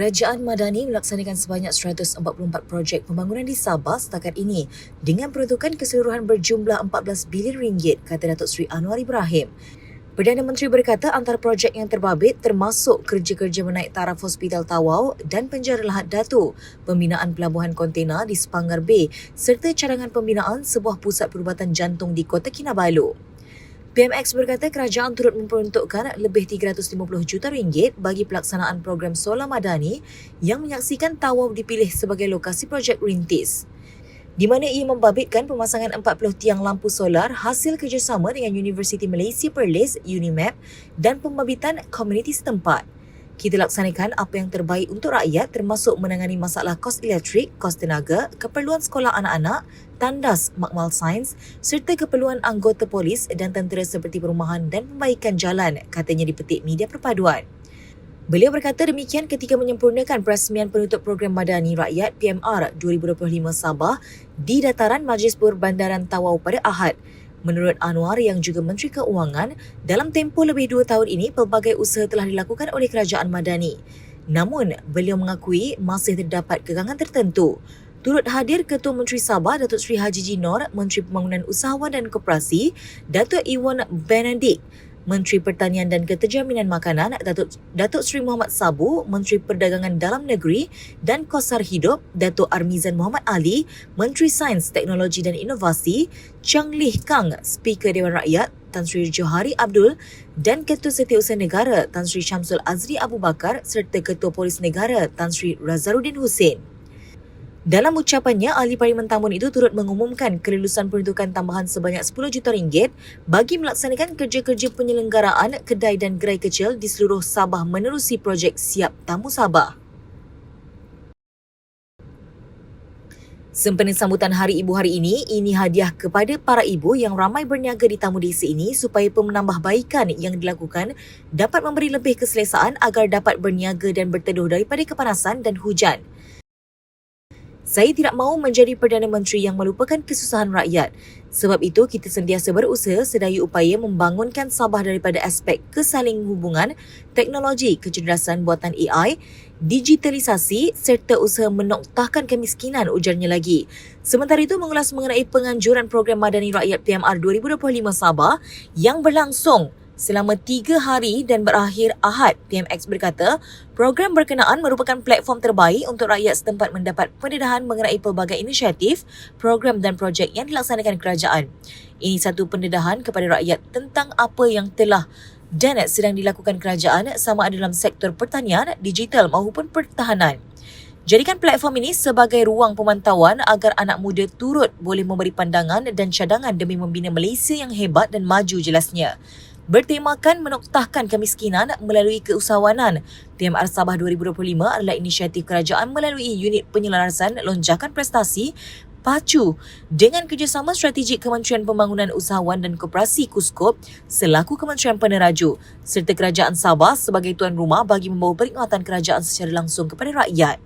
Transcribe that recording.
Kerajaan Madani melaksanakan sebanyak 144 projek pembangunan di Sabah setakat ini dengan peruntukan keseluruhan berjumlah 14 bilion ringgit, kata Datuk Seri Anwar Ibrahim. Perdana Menteri berkata antara projek yang terbabit termasuk kerja-kerja menaik taraf Hospital Tawau dan penjara Lahad Datu, pembinaan pelabuhan kontena di Sepanggar Bay serta cadangan pembinaan sebuah pusat perubatan jantung di Kota Kinabalu. PMX berkata kerajaan turut memperuntukkan lebih 350 juta ringgit bagi pelaksanaan program solar madani yang menyaksikan Tawau dipilih sebagai lokasi projek rintis. Di mana ia membabitkan pemasangan 40 tiang lampu solar hasil kerjasama dengan Universiti Malaysia Perlis, UNIMAP dan pembabitan komuniti setempat. Kita laksanakan apa yang terbaik untuk rakyat termasuk menangani masalah kos elektrik, kos tenaga, keperluan sekolah anak-anak, tandas makmal sains serta keperluan anggota polis dan tentera seperti perumahan dan pembaikan jalan, katanya di petik media perpaduan. Beliau berkata demikian ketika menyempurnakan perasmian penutup program Madani Rakyat PMR 2025 Sabah di dataran Majlis Perbandaran Tawau pada Ahad. Menurut Anwar yang juga Menteri Keuangan, dalam tempoh lebih dua tahun ini pelbagai usaha telah dilakukan oleh Kerajaan Madani. Namun, beliau mengakui masih terdapat kegangan tertentu. Turut hadir Ketua Menteri Sabah Datuk Seri Haji Jinor, Menteri Pembangunan Usahawan dan Koperasi, Datuk Iwan Benedict, Menteri Pertanian dan Keterjaminan Makanan Datuk Datuk Seri Muhammad Sabu, Menteri Perdagangan Dalam Negeri dan Kosar Hidup Datuk Armizan Muhammad Ali, Menteri Sains, Teknologi dan Inovasi, Chang Lih Kang, Speaker Dewan Rakyat Tan Sri Johari Abdul dan Ketua Setiausaha Negara Tan Sri Syamsul Azri Abu Bakar serta Ketua Polis Negara Tan Sri Razaruddin Hussein. Dalam ucapannya, Ahli Parlimen Tambun itu turut mengumumkan kelulusan peruntukan tambahan sebanyak 10 juta ringgit bagi melaksanakan kerja-kerja penyelenggaraan kedai dan gerai kecil di seluruh Sabah menerusi projek Siap Tamu Sabah. Sempena sambutan Hari Ibu hari ini, ini hadiah kepada para ibu yang ramai berniaga di tamu desa ini supaya penambahbaikan yang dilakukan dapat memberi lebih keselesaan agar dapat berniaga dan berteduh daripada kepanasan dan hujan. Saya tidak mahu menjadi Perdana Menteri yang melupakan kesusahan rakyat. Sebab itu, kita sentiasa berusaha sedaya upaya membangunkan Sabah daripada aspek kesaling hubungan, teknologi kecerdasan buatan AI, digitalisasi serta usaha menoktahkan kemiskinan ujarnya lagi. Sementara itu, mengulas mengenai penganjuran program Madani Rakyat PMR 2025 Sabah yang berlangsung selama tiga hari dan berakhir Ahad. PMX berkata, program berkenaan merupakan platform terbaik untuk rakyat setempat mendapat pendedahan mengenai pelbagai inisiatif, program dan projek yang dilaksanakan kerajaan. Ini satu pendedahan kepada rakyat tentang apa yang telah dan sedang dilakukan kerajaan sama ada dalam sektor pertanian, digital maupun pertahanan. Jadikan platform ini sebagai ruang pemantauan agar anak muda turut boleh memberi pandangan dan cadangan demi membina Malaysia yang hebat dan maju jelasnya bertemakan menoktahkan kemiskinan melalui keusahawanan. PMR Sabah 2025 adalah inisiatif kerajaan melalui unit penyelarasan lonjakan prestasi PACU dengan kerjasama strategik Kementerian Pembangunan Usahawan dan Koperasi KUSKOP selaku Kementerian Peneraju serta Kerajaan Sabah sebagai tuan rumah bagi membawa perkhidmatan kerajaan secara langsung kepada rakyat.